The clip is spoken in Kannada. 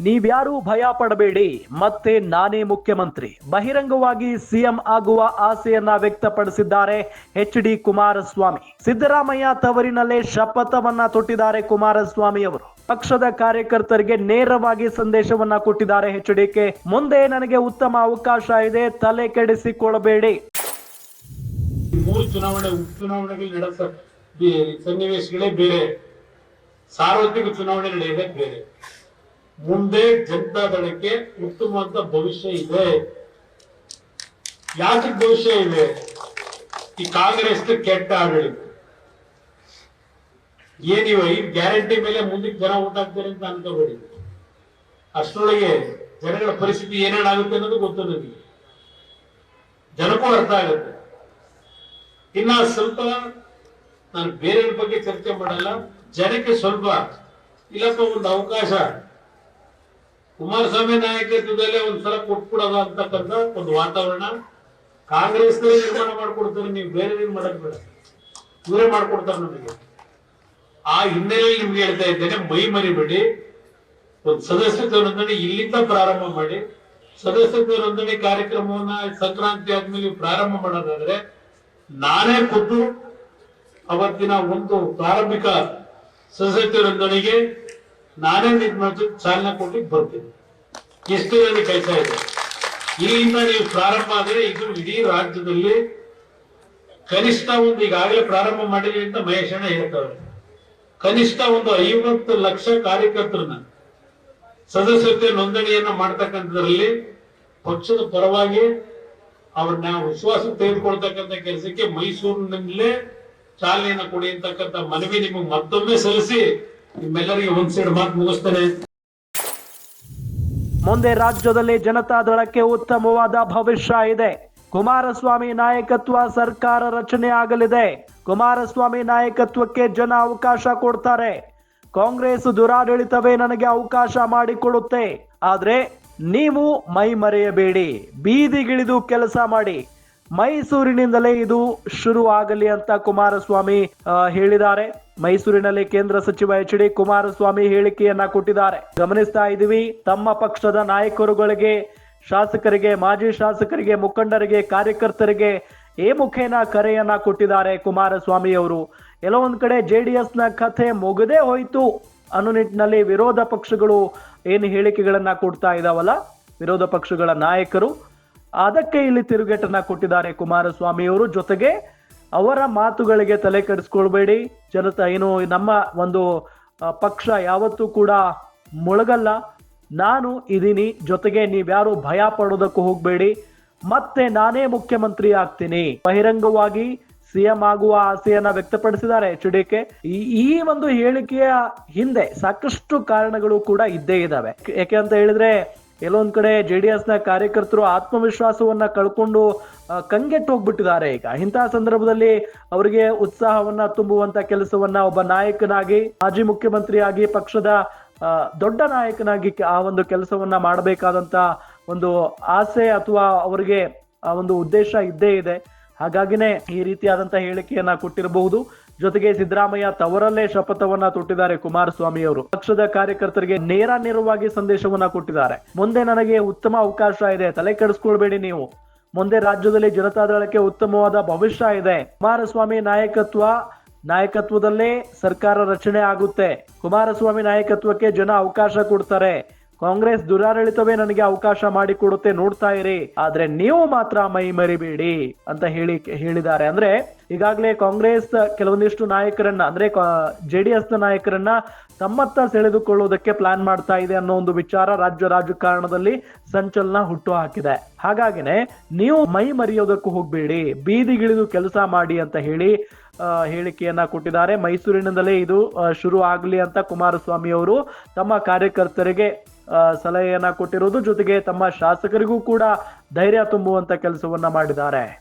ನೀವ್ಯಾರೂ ಭಯ ಪಡಬೇಡಿ. ಮತ್ತೆ ನಾನೇ ಮುಖ್ಯಮಂತ್ರಿ. ಬಹಿರಂಗವಾಗಿ ಸಿಎಂ ಆಗುವ ಆಸೆಯನ್ನ ವ್ಯಕ್ತಪಡಿಸಿದ್ದಾರೆ ಎಚ್ ಡಿ ಕುಮಾರಸ್ವಾಮಿ. ಸಿದ್ದರಾಮಯ್ಯ ತವರಿನಲ್ಲೇ ಶಪಥವನ್ನ ತೊಟ್ಟಿದ್ದಾರೆ ಕುಮಾರಸ್ವಾಮಿ ಅವರು. ಪಕ್ಷದ ಕಾರ್ಯಕರ್ತರಿಗೆ ನೇರವಾಗಿ ಸಂದೇಶವನ್ನ ಕೊಟ್ಟಿದ್ದಾರೆ ಎಚ್ ಡಿಕೆ ಮುಂದೆ ನನಗೆ ಉತ್ತಮ ಅವಕಾಶ ಇದೆ, ತಲೆ ಕೆಡಿಸಿಕೊಳ್ಳಬೇಡಿ. ಸನ್ನಿವೇಶಗಳೇ ಬೇರೆ. ಸಾರ್ವತ್ರಿಕ ಚುನಾವಣೆ ನಡೆಯಲೇ ಬೇರೆ. ಮುಂದೆ ಜನತಾದಳಕ್ಕೆ ಉತ್ತಮವಾದ ಭವಿಷ್ಯ ಇದೆ. ಯಾಕೆ ಭವಿಷ್ಯ ಇದೆ? ಈ ಕಾಂಗ್ರೆಸ್ ಕೆಟ್ಟ ಆಡಳಿತ. ಏನಿವ ಈ ಗ್ಯಾರಂಟಿ ಮೇಲೆ ಮುಂದಕ್ಕೆ ಜನ ಊಟ ಹಾಕ್ತಾರೆ ಅಂತ ಅನ್ಕೋಬೇಡಿ ಅಷ್ಟರೊಳಗೆ ಜನಗಳ ಪರಿಸ್ಥಿತಿ ಏನೇನಾಗುತ್ತೆ ಅನ್ನೋದು ಗೊತ್ತು ನನಗೆ. ಜನಕ್ಕೂ ಅರ್ಥ ಆಗುತ್ತೆ. ಇನ್ನ ಸ್ವಲ್ಪ ನಾನು ಬೇರೆಯವ್ರ ಬಗ್ಗೆ ಚರ್ಚೆ ಮಾಡಲ್ಲ. ಜನಕ್ಕೆ ಸ್ವಲ್ಪ ಇಲ್ಲಪ್ಪ ಒಂದು ಅವಕಾಶ. ಕುಮಾರಸ್ವಾಮಿ ನಾಯಕತ್ವದಲ್ಲೇ ಒಂದ್ಸಲ ಕೊಟ್ಬಿಡೋದ ಅಂತಕ್ಕಂಥ ಒಂದು ವಾತಾವರಣ ಕಾಂಗ್ರೆಸ್ ನಿರ್ಮಾಣ ಮಾಡ್ಕೊಡ್ತಾರೆ, ನೀವು ಬೇರೆ ಏನ್ ಮಾಡಕ್ ಬೇಡ. ಇವರೇ ಮಾಡ್ಕೊಡ್ತಾರೆ ನಮಗೆ. ಆ ಹಿನ್ನೆಲೆಯಲ್ಲಿ ನಿಮ್ಗೆ ಹೇಳ್ತಾ ಇದ್ದೇನೆ, ಮೈ ಮರಿಬೇಡಿ. ಒಂದು ಸದಸ್ಯತ್ವ ನೋಂದಣಿ ಇಲ್ಲಿಂದ ಪ್ರಾರಂಭ ಮಾಡಿ, ಸದಸ್ಯತ್ವ ನೋಂದಣಿ ಕಾರ್ಯಕ್ರಮವನ್ನ ಸಂಕ್ರಾಂತಿ ಆದ್ಮೇಲೆ ಪ್ರಾರಂಭ ಮಾಡೋದಾದ್ರೆ ನಾನೇ ಖುದ್ದು ಅವತ್ತಿನ ಒಂದು ಪ್ರಾರಂಭಿಕ ಸದಸ್ಯತ್ವ ನೋಂದಣಿಗೆ ನಾನೇ ಮಾಡ್ತೀವಿ ಚಾಲನೆ ಕೊಟ್ಟು ಬರ್ತೀನಿ. ಎಷ್ಟು ನನಗೆ ಕೆಲಸ ಇದೆ. ಇಲ್ಲಿಂದ ನೀವು ಪ್ರಾರಂಭ ಆದ್ರೆ ಇದು ಇಡೀ ರಾಜ್ಯದಲ್ಲಿ ಕನಿಷ್ಠ ಒಂದು ಈಗಾಗಲೇ ಪ್ರಾರಂಭ ಮಾಡಿದೆ ಅಂತ ಮಹೇಶ್ ಅಣ್ಣ ಹೇಳ್ತಾರೆ. ಕನಿಷ್ಠ ಒಂದು ಐವತ್ತು ಲಕ್ಷ ಕಾರ್ಯಕರ್ತರನ್ನ ಸದಸ್ಯತೆ ನೋಂದಣಿಯನ್ನ ಮಾಡ್ತಕ್ಕಂಥದ್ರಲ್ಲಿ ಪಕ್ಷದ ಪರವಾಗಿ ಅವ್ರನ್ನ ವಿಶ್ವಾಸ ತೆಗೆದುಕೊಳ್ತಕ್ಕಂಥ ಕೆಲಸಕ್ಕೆ ಮೈಸೂರಿನಲ್ಲೇ ಚಾಲನೆಯನ್ನು ಕೊಡಿ ಅಂತಕ್ಕಂಥ ಮನವಿ ನಿಮಗೆ ಮತ್ತೊಮ್ಮೆ ಸಲ್ಲಿಸಿ ನಿಮ್ಮೆಲ್ಲರಿಗೆ ಮಾತು ಮುಗಿಸ್ತೇನೆ. ಮುಂದೆ ರಾಜ್ಯದಲ್ಲಿ ಜನತಾದಳಕ್ಕೆ ಉತ್ತಮವಾದ ಭವಿಷ್ಯ ಇದೆ. ಕುಮಾರಸ್ವಾಮಿ ನಾಯಕತ್ವ ಸರ್ಕಾರ ರಚನೆ ಆಗಲಿದೆ. ಕುಮಾರಸ್ವಾಮಿ ನಾಯಕತ್ವಕ್ಕೆ ಜನ ಅವಕಾಶ ಕೊಡ್ತಾರೆ. ಕಾಂಗ್ರೆಸ್ ದುರಾಡಳಿತವೇ ನನಗೆ ಅವಕಾಶ ಮಾಡಿಕೊಡುತ್ತೆ. ಆದ್ರೆ ನೀವು ಮೈ ಮರೆಯಬೇಡಿ ಬೀದಿಗಿಳಿದು ಕೆಲಸ ಮಾಡಿ. ಮೈಸೂರಿನಿಂದಲೇ ಇದು ಶುರು ಆಗಲಿ ಅಂತ ಕುಮಾರಸ್ವಾಮಿ ಹೇಳಿದ್ದಾರೆ. ಮೈಸೂರಿನಲ್ಲಿ ಕೇಂದ್ರ ಸಚಿವ ಎಚ್ ಡಿ ಕುಮಾರಸ್ವಾಮಿ ಹೇಳಿಕೆಯನ್ನ ಕೊಟ್ಟಿದ್ದಾರೆ. ಗಮನಿಸ್ತಾ ಇದೀವಿ ತಮ್ಮ ಪಕ್ಷದ ನಾಯಕರುಗಳಿಗೆ, ಶಾಸಕರಿಗೆ, ಮಾಜಿ ಶಾಸಕರಿಗೆ, ಮುಖಂಡರಿಗೆ, ಕಾರ್ಯಕರ್ತರಿಗೆ ಏ ಮುಖೇನ ಕರೆಯನ್ನ ಕೊಟ್ಟಿದ್ದಾರೆ ಕುಮಾರಸ್ವಾಮಿ ಅವರು. ಎಲ್ಲೋ ಒಂದ್ ಕಡೆ ಜೆ ಡಿ ಎಸ್ನ ಕಥೆ ಮುಗದೇ ಹೋಯ್ತು ಅನ್ನೋ ನಿಟ್ಟಿನಲ್ಲಿ ವಿರೋಧ ಪಕ್ಷಗಳು ಏನು ಹೇಳಿಕೆಗಳನ್ನ ಕೊಡ್ತಾ ಇದಾವಲ್ಲ? ವಿರೋಧ ಪಕ್ಷಗಳ ನಾಯಕರು ಅದಕ್ಕೆ ಇಲ್ಲಿ ತಿರುಗೇಟನ್ನ ಕೊಟ್ಟಿದ್ದಾರೆ ಕುಮಾರಸ್ವಾಮಿ ಅವರು. ಜೊತೆಗೆ ಅವರ ಮಾತುಗಳಿಗೆ ತಲೆ ಕೆಡಿಸ್ಕೊಳ್ಬೇಡಿ. ಜನತಾ, ಏನು ನಮ್ಮ ಒಂದು ಪಕ್ಷ ಯಾವತ್ತೂ ಕೂಡ ಮುಳುಗಲ್ಲ. ನಾನು ಇದೀನಿ. ಜೊತೆಗೆ ನೀವ್ಯಾರು ಭಯ ಪಡೋದಕ್ಕೂ ಹೋಗ್ಬೇಡಿ. ಮತ್ತೆ ನಾನೇ ಮುಖ್ಯಮಂತ್ರಿ ಆಗ್ತೀನಿ. ಬಹಿರಂಗವಾಗಿ ಸಿಎಂ ಆಗುವ ಆಸೆಯನ್ನ ವ್ಯಕ್ತಪಡಿಸಿದ್ದಾರೆ ಎಚ್ ಡಿ ಕೆ. ಈ ಒಂದು ಹೇಳಿಕೆಯ ಹಿಂದೆ ಸಾಕಷ್ಟು ಕಾರಣಗಳು ಕೂಡ ಇದ್ದೇ ಇದಾವೆ ಯಾಕೆ ಅಂತ ಹೇಳಿದ್ರೆ ಎಲ್ಲೊಂದ್ ಕಡೆ ಜೆ ಡಿ ಎಸ್ನ ಕಾರ್ಯಕರ್ತರು ಆತ್ಮವಿಶ್ವಾಸವನ್ನ ಕಳ್ಕೊಂಡು ಕಂಗೆಟ್ಟು ಹೋಗ್ಬಿಟ್ಟಿದ್ದಾರೆ. ಈಗ ಇಂತಹ ಸಂದರ್ಭದಲ್ಲಿ ಅವರಿಗೆ ಉತ್ಸಾಹವನ್ನ ತುಂಬುವಂತ ಕೆಲಸವನ್ನ ಒಬ್ಬ ನಾಯಕನಾಗಿ, ಮಾಜಿ ಮುಖ್ಯಮಂತ್ರಿಯಾಗಿ, ಪಕ್ಷದ ದೊಡ್ಡ ನಾಯಕನಾಗಿ ಆ ಒಂದು ಕೆಲಸವನ್ನ ಮಾಡಬೇಕಾದಂತ ಒಂದು ಆಸೆ ಅಥವಾ ಅವರಿಗೆ ಆ ಒಂದು ಉದ್ದೇಶ ಇದ್ದೇ ಇದೆ. ಹಾಗಾಗಿನೇ ಈ ರೀತಿಯಾದಂತಹ ಹೇಳಿಕೆಯನ್ನ ಕೊಟ್ಟಿರಬಹುದು. ಜೊತೆಗೆ ಸಿದ್ದರಾಮಯ್ಯ ತವರಲ್ಲೇ ಶಪಥವನ್ನ ತೊಟ್ಟಿದ್ದಾರೆ ಕುಮಾರಸ್ವಾಮಿ ಅವರು ಪಕ್ಷದ ಕಾರ್ಯಕರ್ತರಿಗೆ ನೇರ ನೇರವಾಗಿ ಸಂದೇಶವನ್ನ ಕೊಟ್ಟಿದ್ದಾರೆ. ಮುಂದೆ ನನಗೆ ಉತ್ತಮ ಅವಕಾಶ ಇದೆ, ತಲೆ ಕೆಡಿಸ್ಕೊಳ್ಬೇಡಿ ನೀವು. ಮುಂದೆ ರಾಜ್ಯದಲ್ಲಿ ಜನತಾದಳಕ್ಕೆ ಉತ್ತಮವಾದ ಭವಿಷ್ಯ ಇದೆ. ಕುಮಾರಸ್ವಾಮಿ ನಾಯಕತ್ವ, ನಾಯಕತ್ವದಲ್ಲೇ ಸರ್ಕಾರ ರಚನೆ ಆಗುತ್ತೆ. ಕುಮಾರಸ್ವಾಮಿ ನಾಯಕತ್ವಕ್ಕೆ ಜನ ಅವಕಾಶ ಕೊಡ್ತಾರೆ. ಕಾಂಗ್ರೆಸ್ ದುರಾಡಳಿತವೇ ನನಗೆ ಅವಕಾಶ ಮಾಡಿಕೊಡುತ್ತೆ ನೋಡ್ತಾ ಇರಿ. ಆದ್ರೆ ನೀವು ಮಾತ್ರ ಮೈ ಮರಿಬೇಡಿ ಅಂತ ಹೇಳಿ ಹೇಳಿದ್ದಾರೆ. ಅಂದ್ರೆ ಈಗಾಗಲೇ ಕಾಂಗ್ರೆಸ್ ಕೆಲವೊಂದಿಷ್ಟು ನಾಯಕರನ್ನ, ಅಂದ್ರೆ ಜೆ ಡಿ ಎಸ್ನ ನಾಯಕರನ್ನ ತಮ್ಮತ್ತ ಸೆಳೆದುಕೊಳ್ಳುವುದಕ್ಕೆ ಪ್ಲಾನ್ ಮಾಡ್ತಾ ಇದೆ ಅನ್ನೋ ಒಂದು ವಿಚಾರ ರಾಜ್ಯ ರಾಜಕಾರಣದಲ್ಲಿ ಸಂಚಲನ ಹುಟ್ಟು ಹಾಕಿದೆ. ಹಾಗಾಗಿನೇ ನೀವು ಮೈ ಮರೆಯೋದಕ್ಕೂ ಹೋಗ್ಬೇಡಿ. ಬೀದಿಗಿಳಿದು ಕೆಲಸ ಮಾಡಿ ಅಂತ ಹೇಳಿ ಹೇಳಿಕೆಯನ್ನ ಕೊಟ್ಟಿದ್ದಾರೆ. ಮೈಸೂರಿನಿಂದಲೇ ಇದು ಶುರು ಆಗಲಿ ಅಂತ ಕುಮಾರಸ್ವಾಮಿ ಅವರು ತಮ್ಮ ಕಾರ್ಯಕರ್ತರಿಗೆ ಸಲಹೆಯನ್ನ ಕೊಟ್ಟಿರೋದು ಜೊತೆಗೆ ತಮ್ಮ ಶಾಸಕರಿಗೂ ಕೂಡ ಧೈರ್ಯ ತುಂಬುವಂತ ಕೆಲಸವನ್ನ ಮಾಡಿದ್ದಾರೆ.